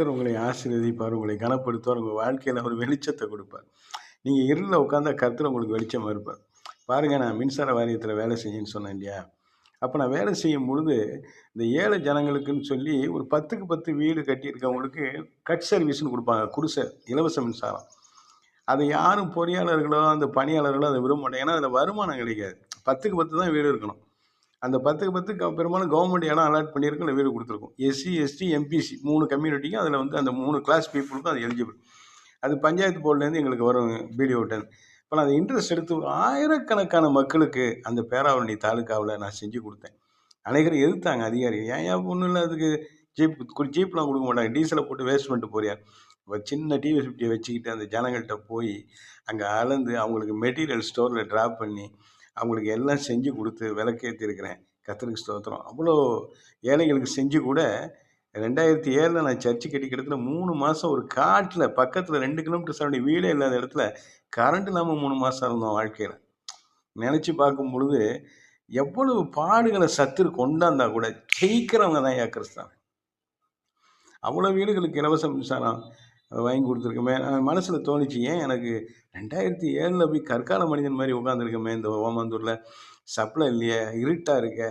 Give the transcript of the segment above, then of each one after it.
கர்த்தர் உங்களை ஆசீர்வதிப்பார் உங்களை கனப்படுத்துவார் உங்கள் வாழ்க்கையில் ஒரு வெளிச்சத்தை கொடுப்பார். நீங்கள் இருளில் உட்காந்தா கர்த்தர் உங்களுக்கு வெளிச்சமாக இருப்பார். பாருங்கள் நான் மின்சார வாரியத்தில் வேலை செய்யன்னு சொன்னேன் இல்லையா? அப்போ நான் வேலை செய்யும் பொழுது இந்த ஏழை ஜனங்களுக்குன்னு சொல்லி ஒரு பத்துக்கு பத்து வீடு கட்டியிருக்கவங்களுக்கு கட் சர்வீஸ்னு கொடுப்பாங்க குடிசை இலவச மின்சாரம். அதை யாரும் பொறியாளர்களோ அந்த பணியாளர்களோ அதை விரும்ப மாட்டாங்க. ஏன்னா அதில் வருமானம் கிடைக்காது. பத்துக்கு பத்து தான் வீடு இருக்கணும். அந்த பத்துக்கு பத்து க- பெரும்பாலும் கவர்மெண்ட் இடம் அலாட் பண்ணியிருக்கோம் இல்லை வீடு கொடுத்துருக்கும். எஸ்சி எஸ்டி எம்பிசி மூணு கம்யூனிட்டிக்கும் அதில் வந்து அந்த மூணு கிளாஸ் பீப்புளுக்கும் அது எலிஜிபிள் அது பஞ்சாயத்து போர்ட்லேருந்து எங்களுக்கு வரும் பிடிஓட்டன் இப்போ நான் அதை இன்ட்ரெஸ்ட் எடுத்து ஆயிரக்கணக்கான மக்களுக்கு அந்த பேராவரணி தாலுக்காவில் நான் செஞ்சு கொடுத்தேன். அனைவரும் எதிர்த்தாங்க அதிகாரிகள். ஏன் ஏன் ஒன்றும் இல்லை? அதுக்கு ஜீப் கு- ஜீப்லாம் கொடுக்க மாட்டாங்க. டீசலை போட்டு வேஸ்ட் பண்ணிட்டு போறியா? சின்ன டிவி ஃபிஃப்டியை வச்சுக்கிட்டு அந்த ஜனங்கள்கிட்ட போய் அங்கே அளந்து அவங்களுக்கு மெட்டீரியல் ஸ்டோரில் ட்ராப் பண்ணி அவங்களுக்கு எல்லாம் செஞ்சு கொடுத்து விளக்கேற்றிருக்கிறேன் கத்திரிக்கு ஸ்தோத்திரம். அவ்வளோ ஏழைகளுக்கு செஞ்சு கூட ரெண்டாயிரத்தி ஏழில் நான் சர்ச்சு கட்டி கிட்டத்தட்ட மூணு மாதம் ஒரு காட்டில் பக்கத்தில் ரெண்டு கிலோமீட்டர் சரௌண்டிங் வீடே இல்லாத இடத்துல கரண்ட் இல்லாமல் மூணு மாதம் இருந்தோம் வாழ்க்கையில். நினச்சி பார்க்கும் பொழுது எவ்வளவு பாடுகளை சத்துரு கொண்டாந்தா கூட ஜெயிக்கிறவங்க தான் ஏன் கிறிஸ்தவன். அவ்வளோ வீடுகளுக்கு இலவச மின்சாரம். வாங்கி கொடுத்துருக்கோமே. மனசில் தோணுச்சு ஏன் எனக்கு ரெண்டாயிரத்தி ஏழில் போய் கற்கால மனிதன் மாதிரி உட்காந்துருக்கோமே இந்த ஓமந்தூரில்? சப்ளை இல்லையே இருட்டாக இருக்க.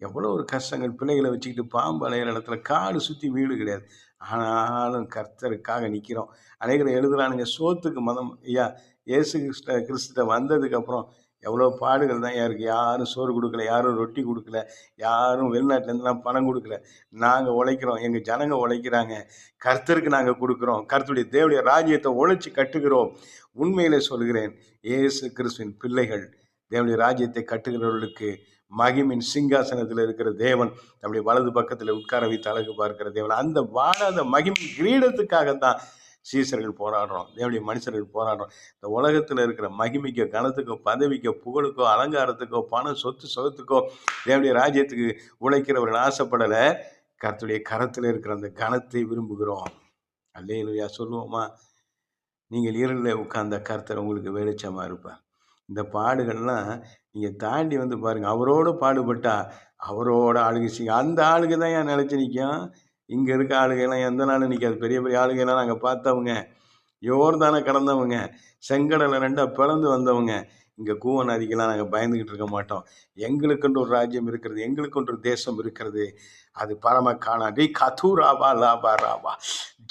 எவ்வளோ ஒரு கஷ்டங்கள். பிள்ளைகளை வச்சுக்கிட்டு பாம்பு அலையிற இடத்துல காடு சுற்றி வீடு கிடையாது. ஆனாலும் கர்த்தருக்காக நிற்கிறோம் அநேகர் எழுதுறானுங்க சோத்துக்கு மதம் ஐயா இயேசு கிறிஸ்ட கிறிஸ்துட்ட வந்ததுக்கப்புறம் எவ்வளோ பாடுகள் தான் இருக்குது யாரும் சோறு கொடுக்கல யாரும் ரொட்டி கொடுக்கல யாரும் வெளிநாட்டிலேருந்துலாம் பணம் கொடுக்கல. நாங்கள் உழைக்கிறோம் எங்கள் ஜனங்க உழைக்கிறாங்க. கர்த்தருக்கு நாங்கள் கொடுக்குறோம். கர்த்தருடைய தேவடைய ராஜ்யத்தை உழைச்சி கட்டுகிறோம். உண்மையிலே சொல்கிறேன் ஏசு கிறிஸ்துவின் பிள்ளைகள் தேவனுடைய ராஜ்யத்தை கட்டுகிறவர்களுக்கு மகிமின் சிங்காசனத்தில் இருக்கிற தேவன் நம்முடைய வலது பக்கத்தில் உட்கார வைத்து அழகு பார்க்கிற தேவன். அந்த வாழாத மகிமின் கிரீடத்துக்காக தான் சீசர்கள் போராடுறோம் தேவனுடைய மனுஷர்கள் போராடுறோம். இந்த உலகத்தில் இருக்கிற மகிமைக்கோ கனத்துக்கோ பதவிக்கோ புகழுக்கோ அலங்காரத்துக்கோ பணம் சொத்து சொத்துக்கோ தேவனுடைய ராஜ்யத்துக்கு உழைக்கிறவர்கள் ஆசைப்படலை. கருத்துடைய கரத்தில் இருக்கிற அந்த கனத்தை விரும்புகிறோம். அல்லையா சொல்லுவோமா? நீங்கள் இருளில் உட்கார்ந்த கருத்தர் உங்களுக்கு வெளிச்சமாக இருப்பார். இந்த பாடுகள்லாம் நீங்கள் தாண்டி வந்து பாருங்கள் அவரோட பாடுபட்டா அவரோட ஆளுகை செய்யும். அந்த ஆளுக்கு தான் ஏன் நிலச்சி நிற்கும் இங்கே இருக்க ஆளுகையெல்லாம் எந்த நாளும் நிற்காது பெரிய பெரிய ஆளுகையெல்லாம் நாங்கள் பார்த்தவங்க யோர்தானே கடந்தவங்க செங்கடலை ரெண்டாக பிளந்து வந்தவங்க இங்கே கூவ நதிக்கெல்லாம் நாங்கள் பயந்துக்கிட்டு இருக்க மாட்டோம். எங்களுக்குன்ற ஒரு ராஜ்யம் இருக்கிறது எங்களுக்குன்ற தேசம் இருக்கிறது. அது பரம காணா. டி கதூராபா லாபா ராபா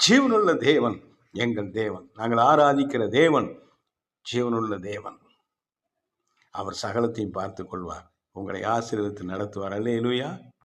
ஜீவனுள்ள தேவன் எங்கள் தேவன். நாங்கள் ஆராதிக்கிற தேவன் ஜீவனுள்ள தேவன். அவர் சகலத்தையும் பார்த்து கொள்வார். உங்களை ஆசீர்வதித்து நடத்துவார். இலுயா